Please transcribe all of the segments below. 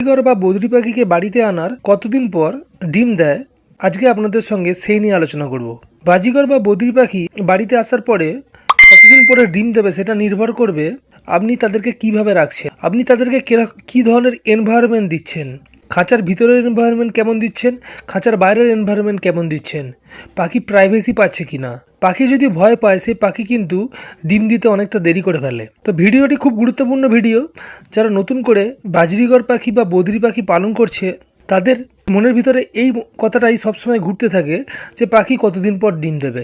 বাজিগর বা বদ্রি পাখিকে বাড়িতে আনার কতদিন পর ডিম দেয়, আজকে আপনাদের সঙ্গে সেই নিয়ে আলোচনা করব। বাজিগর বা বদ্রি পাখি বাড়িতে আসার পরে কতদিন পরে ডিম দেবে সেটা নির্ভর করবে আপনি তাদেরকে কীভাবে রাখছেন, আপনি তাদেরকে কি ধরনের এনভায়রনমেন্ট দিচ্ছেন খাঁচার ভিতরের এনভায়রনমেন্ট কেমন দিচ্ছেন? খাঁচার বাইরের এনভায়রনমেন্ট কেমন দিচ্ছেন? পাখি প্রাইভেসি পাচ্ছে কি না? পাখি যদি ভয় পায়, সেই পাখি কিন্তু ডিম দিতে অনেকটা দেরি করে ফেলে। তো ভিডিওটি খুব গুরুত্বপূর্ণ ভিডিও যারা নতুন করে বাজরিগর পাখি বা বদ্রি পাখি পালন করছে, তাদের মনের ভিতরে এই কথাটাই সবসময় ঘুরতে থাকে যে পাখি কতদিন পর ডিম দেবে।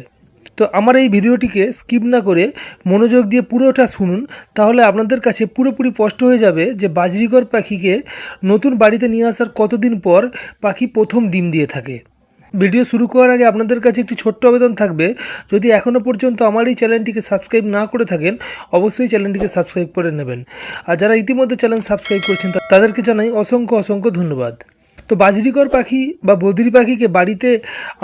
তো আমার এই ভিডিওটিকে স্কিপ না করে মনোযোগ দিয়ে পুরোটা শুনুন, তাহলে আপনাদের কাছে পুরোপুরি স্পষ্ট হয়ে যাবে যে বাজরিকর পাখিকে নতুন বাড়িতে নিয়ে আসার কতদিন পর পাখি প্রথম ডিম দিয়ে থাকে। ভিডিও শুরু করার আগে আপনাদের কাছে একটি ছোট্ট আবেদন থাকবে, যদি এখনও পর্যন্ত আমার এই চ্যানেলটিকে সাবস্ক্রাইব না করে থাকেন, অবশ্যই চ্যানেলটিকে সাবস্ক্রাইব করে নেবেন। আর যারা ইতিমধ্যে চ্যানেল সাবস্ক্রাইব করেছেন, তাদেরকে জানাই অসংখ্য অসংখ্য ধন্যবাদ। তো বাজরিকর পাখি বা বদ্রি পাখিকে বাড়িতে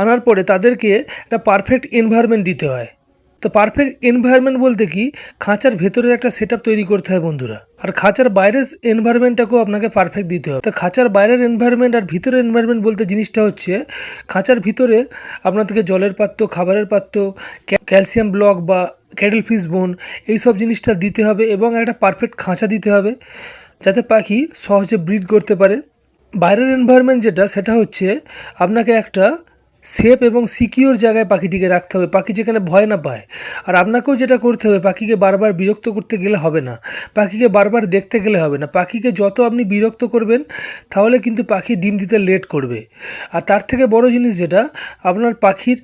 আনার পরে তাদেরকে একটা পারফেক্ট এনভায়রনমেন্ট দিতে হয়। তো পারফেক্ট এনভায়রনমেন্ট বলতে কি? খাঁচার ভেতরের একটা সেট তৈরি করতে হয় বন্ধুরা। আর খাঁচার বাইরের এনভায়রনমেন্টটাকেও আপনাকে পারফেক্ট দিতে হবে। তো খাঁচার বাইরের এনভায়রনমেন্ট আর ভিতরের এনভায়রনমেন্ট বলতে জিনিসটা হচ্ছে, খাঁচার ভিতরে আপনাদেরকে জলের পাত্র, খাবারের পাত্র ক্যালসিয়াম ব্লক বা ক্যাডেল ফিস বোন এই সব জিনিসটা দিতে হবে এবং একটা পারফেক্ট খাঁচা দিতে হবে। যাতে পাখি সহজে ব্রিড করতে পারে। বাইরের এনভায়রনমেন্ট যেটা, সেটা হচ্ছে আপনাকে একটা সেফ এবং সিকিওর জায়গায় পাখিটিকে রাখতে হবে। পাখি যেখানে ভয় না পায়। আর আপনাকেও যেটা করতে হবে, পাখিকে বারবার বিরক্ত করতে গেলে হবে না। পাখিকে বারবার দেখতে গেলে হবে না। পাখিকে যত আপনি বিরক্ত করবেন, তাহলে কিন্তু পাখি ডিম দিতে লেট করবে। আর তার থেকে বড় জিনিস যেটা, আপনার পাখির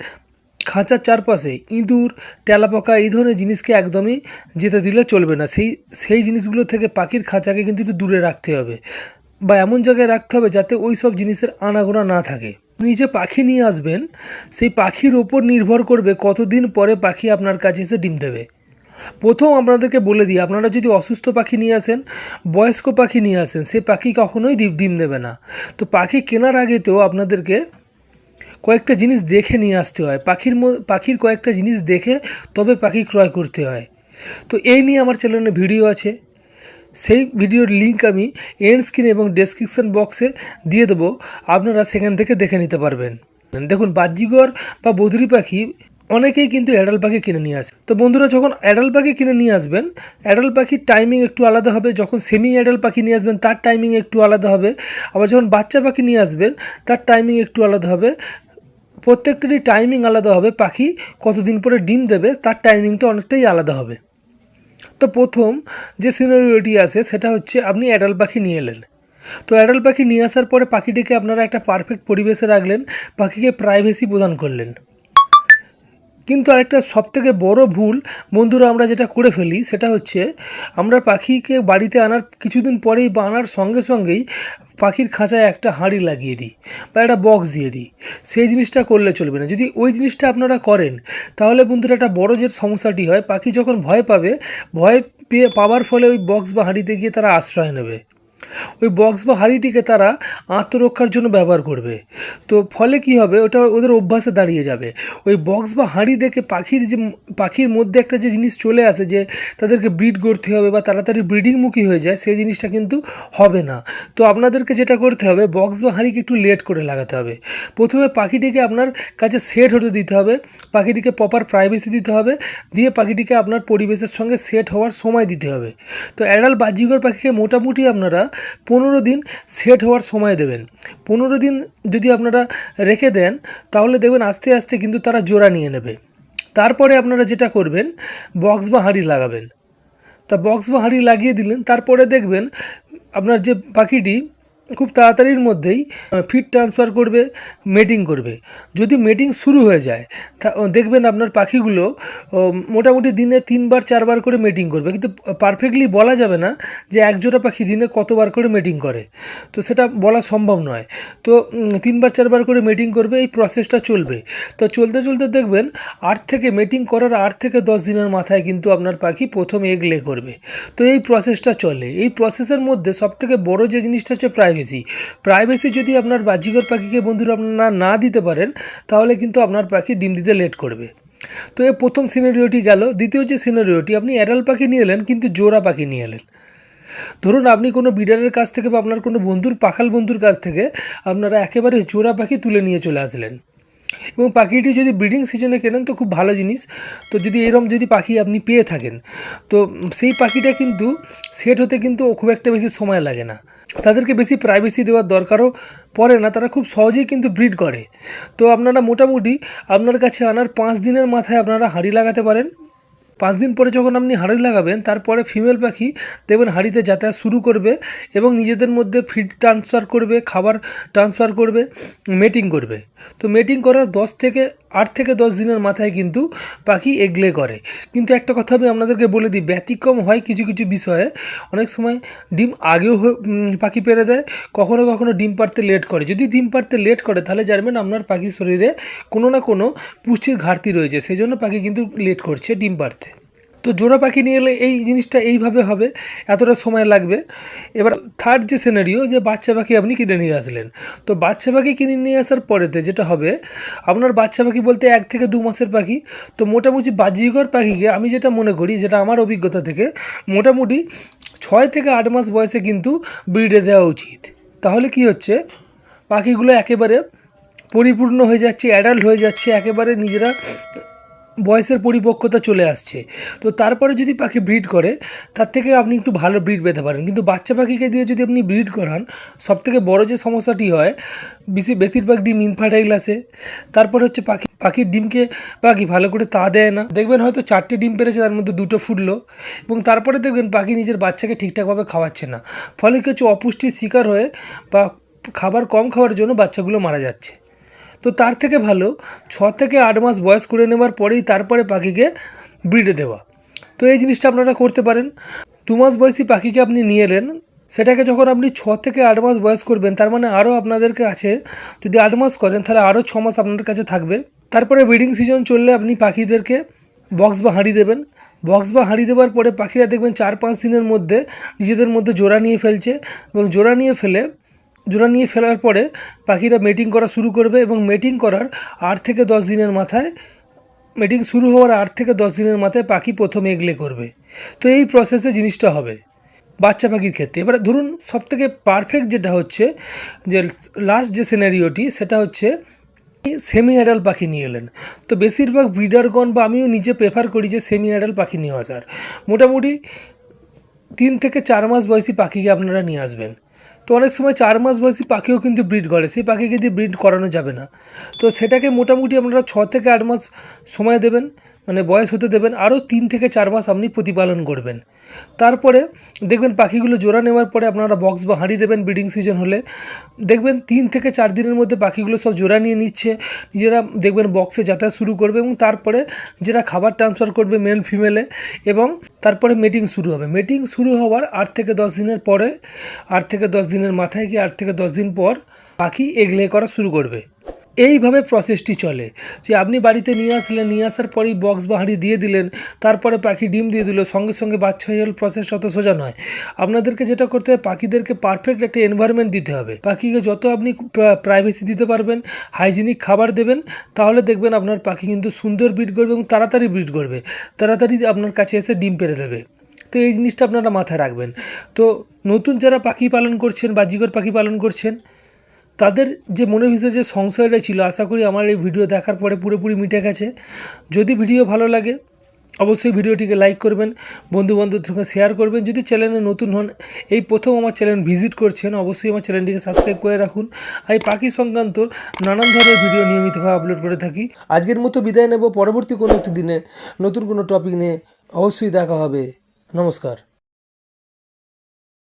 খাঁচার চারপাশে ইঁদুর, তেলাপোকা এই ধরনের জিনিসকে একদমই যেতে দিলে চলবে না। সেই সেই জিনিসগুলো থেকে পাখির খাঁচাকে কিন্তু একটু দূরে রাখতে হবে। বা এমন জায়গায় রাখতে হবে যাতে ওই সব জিনিসের আনাগোনা না থাকে। আপনি যে পাখি নিয়ে আসবেন, সেই পাখির ওপর নির্ভর করবে কতদিন পরে পাখি আপনার কাছে এসে ডিম দেবে। প্রথম আপনাদেরকে বলে দিই, আপনারা যদি অসুস্থ পাখি নিয়ে আসেন, বয়স্ক পাখি নিয়ে আসেন, সে পাখি কখনোই ডিম ডিম দেবে না। তো পাখি কেনার আগে তো আপনাদেরকে কয়েকটা জিনিস দেখে নিয়ে আসতে হয়। পাখির পাখির কয়েকটা জিনিস দেখে তবে পাখি ক্রয় করতে হয়। তো এই নিয়ে আমার চ্যানেলে ভিডিও আছে। সেই ভিডিওর লিঙ্ক আমি এন্ড স্ক্রিন এবং ডেসক্রিপশন বক্সে দিয়ে দেবো। আপনারা সেখান থেকে দেখে নিতে পারবেন। দেখুন, বাহ্যিকর বা বদরি পাখি অনেকেই কিন্তু অ্যাডাল পাখি কিনে নিয়ে আসে। তো বন্ধুরা, যখন অ্যাডাল পাখি কিনে নিয়ে আসবেন অ্যাডাল পাখির টাইমিং একটু আলাদা হবে। যখন সেমি অ্যাডাল পাখি নিয়ে আসবেন, তার টাইমিং একটু আলাদা হবে। আবার যখন বাচ্চা পাখি নিয়ে আসবেন, তার টাইমিং একটু আলাদা হবে। প্রত্যেকটারই টাইমিং আলাদা হবে। পাখি কতদিন পরে ডিম দেবে, তার টাইমিংটা অনেকটাই আলাদা হবে। তো প্রথম যে সিনারিওটি আছে, সেটা হচ্ছে আপনি অ্যাডাল পাখি নিয়ে এলেন। তো অ্যাডাল পাখি নিয়ে আসার পরে পাখিটিকে আপনারা একটা পারফেক্ট পরিবেশে রাখলেন, পাখিকে প্রাইভেসি প্রদান করলেন। কিন্তু আরেকটা সবথেকে বড় ভুল, বন্ধুরা, আমরা যেটা করে ফেলি সেটা হচ্ছে আমরা পাখিকে বাড়িতে আনার কিছুদিন পরেই বা আনার সঙ্গে সঙ্গেই পাখির খাঁচায় একটা হাঁড়ি লাগিয়ে দিই বা একটা বক্স দিয়ে দিই। সেই জিনিসটা করলে চলবে না। যদি ওই জিনিসটা আপনারা করেন, তাহলে বন্ধুরা, একটা বড় যে সমস্যাটি হয়, পাখি যখন ভয় পাবে, ভয় পেয়ে পাওয়ার ফলে ওই বক্স বা হাঁড়িতে গিয়ে তারা আশ্রয় নেবে। ওই বক্স বা হাঁড়িটিকে তারা আত্মরক্ষার জন্য ব্যবহার করবে। তো ফলে কি হবে? ওটা ওদের অভ্যাসে দাঁড়িয়ে যাবে। ওই বক্স বা হাঁড়ি দেখে পাখির যে পাখির মধ্যে একটা যে জিনিস চলে আসে যে তাদেরকে ব্রিড করতে হবে বা তাড়াতাড়ি ব্রিডিংমুখী হয়ে যায়, সেই জিনিসটা কিন্তু হবে না। তো আপনাদেরকে যেটা করতে হবে বক্স বা হাঁড়িকে একটু লেট করে লাগাতে হবে। প্রথমে পাখিটিকে আপনার কাছে সেট হতে দিতে হবে, পাখিটিকে প্রপার প্রাইভেসি দিতে হবে, দিয়ে পাখিটিকে আপনার পরিবেশের সঙ্গে সেট হওয়ার সময় দিতে হবে। তো অ্যাডাল বাজিগর পাখিকে মোটামুটি আপনারা পনেরো দিন সেট হওয়ার সময় দেবেন। পনেরো দিন যদি আপনারা রেখে দেন, তাহলে দেখবেন আস্তে আস্তে কিন্তু তারা জোড়া নিয়ে নেবে। তারপরে আপনারা যেটা করবেন বক্স বা হাঁড়ি লাগাবেন। তা বক্স বা হাঁড়ি লাগিয়ে দিলেন, তারপরে দেখবেন আপনার যে পাখিটি খুব তাড়াতাড়ির মধ্যেই ফিট ট্রান্সফার করবে মেটিং করবে। যদি মেটিং শুরু হয়ে যায় দেখবেন আপনার পাখিগুলো মোটামুটি দিনে তিনবার, চারবার করে মেটিং করবে। কিন্তু পারফেক্টলি বলা যাবে না যে একজোড়া পাখি দিনে কতবার করে মেটিং করে। তো সেটা বলা সম্ভব নয়। তো তিনবার, চারবার করে মেটিং করবে, এই প্রসেসটা চলবে। তো চলতে চলতে দেখবেন, আট থেকে মেটিং করার আট থেকে দশ দিনের মাথায় কিন্তু আপনার পাখি প্রথম এগ লে করবে। তো এই প্রসেসটা চলে। এই প্রসেসের মধ্যে সবথেকে বড় যে জিনিসটা হচ্ছে প্রাইভেসি প্রাইভেসি যদি আপনার বাজিকর পাখিকে বন্ধুরা আপনারা না দিতে পারেন, তাহলে কিন্তু আপনার পাখি ডিম দিতে লেট করবে। তো এ প্রথম সিনারিওটি গেল। দ্বিতীয় যে সিনারিওটি আপনি অ্যাডাল পাখি নিয়ে এলেন, কিন্তু জোড়া পাখি নিয়ে এলেন। ধরুন আপনি কোনো বিডারের কাছ থেকে বা আপনার কোনো বন্ধুর, পাখাল বন্ধুর কাছ থেকে আপনারা একেবারে জোড়া পাখি তুলে নিয়ে চলে আসলেন। এবং পাখিটি যদি ব্রিডিং সিজনে কেনেন তো খুব ভালো জিনিস। তো যদি এরম যদি পাখি আপনি পেয়ে থাকেন, তো সেই পাখিটা কিন্তু সেট হতে কিন্তু খুব একটা বেশি সময় লাগে না। তাদেরকে বেশি প্রাইভেসি দেওয়ার দরকারও পড়ে না, তারা খুব সহজেই কিন্তু ব্রিড করে। তো আপনারা মোটামুটি আপনার কাছে আনার পাঁচ দিনের মাথায় আপনারা হাঁড়ি লাগাতে পারেন। পাঁচ দিন পরে যখন আপনি হাঁড়ি লাগাবেন, তারপরে ফিমেল পাখি দেখবেন হাঁড়িতে যাতায়াত শুরু করবে এবং নিজেদের মধ্যে ফিড ট্রান্সফার করবে, খাবার ট্রান্সফার করবে মেটিং করবে। তো মেটিং করার দশ থেকে আট থেকে দশ দিনের মাথায় কিন্তু পাখি এগলে করে। কিন্তু একটা কথা আমি আপনাদেরকে বলে দিই, ব্যতিক্রম হয় কিছু কিছু বিষয়ে। অনেক সময় ডিম আগেও পাখি পেরে দেয়, কখনো কখনো ডিম পারতে লেট করে। যদি ডিম পারতে লেট করে, তাহলে জানবেন আপনার পাখির শরীরে কোনো না কোনো পুষ্টির ঘাটতি রয়েছে। সেই জন্য পাখি কিন্তু লেট করছে ডিম পারতে তো জোড়া পাখি নিয়ে এলে এই জিনিসটা এইভাবে হবে, এতটা সময় লাগবে। এবার থার্ড যে সিনারিও যে বাচ্চা পাখি আপনি কিনে নিয়ে আসলেন, তো বাচ্চা পাখি কিনে নিয়ে আসার পরেতে যেটা হবে, আপনার বাচ্চা পাখি বলতে এক থেকে দু মাসের পাখি, তো মোটামুটি বাজিকর পাখিকে আমি যেটা মনে করি, যেটা আমার অভিজ্ঞতা থেকে, মোটামুটি ছয় থেকে আট মাস বয়সে কিন্তু ব্রিডে দেওয়া উচিত। তাহলে কি হচ্ছে, পাখিগুলো একেবারে পরিপূর্ণ হয়ে যাচ্ছে অ্যাডাল্ট হয়ে যাচ্ছে, একেবারে নিজেরা বয়সের পরিপক্কতা চলে আসছে। তো তারপরে যদি পাখি ব্রিড করে, তার থেকে আপনি একটু ভালো ব্রিড পেতে পারেন। কিন্তু বাচ্চা পাখিকে দিয়ে যদি আপনি ব্রিড করান, সবথেকে বড় যে সমস্যাটি হয়, বেশি বেশিরভাগ ডিম ইনফার্টাইল আসে তারপর হচ্ছে পাখি পাখির ডিমকে পাখি ভালো করে তা দেয় না। দেখবেন হয়তো চারটে ডিম পেরেছে, তার মধ্যে দুটো ফুটলো। এবং তারপরে দেখবেন পাখি নিজের বাচ্চাকে ঠিকঠাকভাবে খাওয়াচ্ছে না। ফলে কিছু অপুষ্টির শিকার হয়ে বা খাবার কম খাওয়ার জন্য বাচ্চাগুলো মারা যাচ্ছে। তো তার থেকে ভালো ছ থেকে আট মাস বয়স করে নেওয়ার পরেই তারপরে পাখিকে ব্রিডে দেওয়া। তো এই জিনিসটা আপনারা করতে পারেন। দু মাস বয়সী পাখিকে আপনি নিয়ে এলেন সেটাকে যখন আপনি ছ থেকে আট মাস বয়স করবেন, তার মানে আরও আপনাদেরকে আছে, যদি আট মাস করেন, তাহলে আরও ছ মাস আপনার কাছে থাকবে। তারপরে ব্রিডিং সিজন চললে আপনি পাখিদেরকে বক্স বা হাঁড়ি দেবেন। বক্স বা হাঁড়ি দেওয়ার পরে পাখিরা দেখবেন চার পাঁচ দিনের মধ্যে নিজেদের মধ্যে জোড়া নিয়ে ফেলছে এবং জোড়া নিয়ে ফেলে জোড়া নিয়ে ফেলার পরে পাখিরা মেটিং করা শুরু করবে এবং মেটিং করার আট থেকে দশ দিনের মাথায় মেটিং শুরু হওয়ার আট থেকে দশ দিনের মাথায় পাখি প্রথম এগলে করবে। তো এই প্রসেসে জিনিসটা হবে বাচ্চা পাখির ক্ষেত্রে। এবারে ধরুন সবথেকে পারফেক্ট যেটা হচ্ছে যে লাস্ট যে সিনারিওটি সেটা হচ্ছে সেমি অ্যাডাল পাখি নিয়ে এলেন। তো বেশিরভাগ ব্রিডারগণ বা আমিও নিজে প্রেফার করি যে সেমি অ্যাডাল পাখি নিয়ে আসার। মোটামুটি তিন থেকে চার মাস বয়সী পাখিকে আপনারা নিয়ে আসবেন। তো অনেক সময় চার মাস বয়সী পাখিও কিন্তু ব্রিড করে, সেই পাখিকে দিয়ে ব্রিড করানো যাবে না। তো সেটাকে মোটামুটি আপনারা ছ থেকে আট মাস সময় দেবেন মানে বয়স হতে দেবেন, আরও তিন থেকে চার মাস আপনি প্রতিপালন করবেন। তারপরে দেখবেন পাখিগুলো জোড়া নেওয়ার পরে আপনারা বক্স বা হাঁড়ি দেবেন ব্রিডিং সিজন হলে। দেখবেন তিন থেকে চার দিনের মধ্যে পাখিগুলো সব জোড়া নিয়ে নিচ্ছে। নিজেরা দেখবেন বক্সে যাতায়াত শুরু করবে এবং তারপরে নিজেরা খাবার ট্রান্সফার করবে মেল ফিমেলে এবং তারপরে মিটিং শুরু হবে। মিটিং শুরু হওয়ার আট থেকে দশ দিনের পরে, আট থেকে দশ দিনের মাথায় গিয়ে আট থেকে দশ দিন পর পাখি এগলে করা শুরু করবে। এইভাবে প্রসেসটি চলে। যে আপনি বাড়িতে নিয়ে আসলেন, নিয়ে আসার পরেই বক্স বা হাঁড়ি দিয়ে দিলেন, তারপরে পাখি ডিম দিয়ে দিল, সঙ্গে সঙ্গে বাচ্চা হয়ে গেল প্রসেস অত সোজা নয়। আপনাদেরকে যেটা করতে হবে, পাখিদেরকে পারফেক্ট একটা এনভায়রনমেন্ট দিতে হবে। পাখিকে যত আপনি প্রাইভেসি দিতে পারবেন হাইজিনিক খাবার দেবেন, তাহলে দেখবেন আপনার পাখি কিন্তু সুন্দর ব্রিড করবে এবং তাড়াতাড়ি ব্রিড করবে। তাড়াতাড়ি আপনার কাছে এসে ডিম পেরে দেবে। তো এই জিনিসটা আপনারা মাথায় রাখবেন। তো নতুন যারা পাখি পালন করছেন বা জিগর পাখি পালন করছেন তাদের যে মনের ভিতরে যে সংশয়টা ছিল, আশা করি আমার এই ভিডিও দেখার পরে পুরোপুরি মিটে গেছে। যদি ভিডিও ভালো লাগে, অবশ্যই ভিডিওটিকে লাইক করবেন বন্ধু বান্ধবদের সঙ্গে শেয়ার করবেন। যদি চ্যানেলে নতুন হন, এই প্রথম আমার চ্যানেল ভিজিট করছেন, অবশ্যই আমার চ্যানেলটিকে সাবস্ক্রাইব করে রাখুন। আর এই পাখি সংক্রান্ত নানান ধরনের ভিডিও নিয়মিতভাবে আপলোড করে থাকি। আজকের মতো বিদায় নেব। পরবর্তী কোনো একটি দিনে নতুন কোনো টপিক নিয়ে অবশ্যই দেখা হবে। নমস্কার।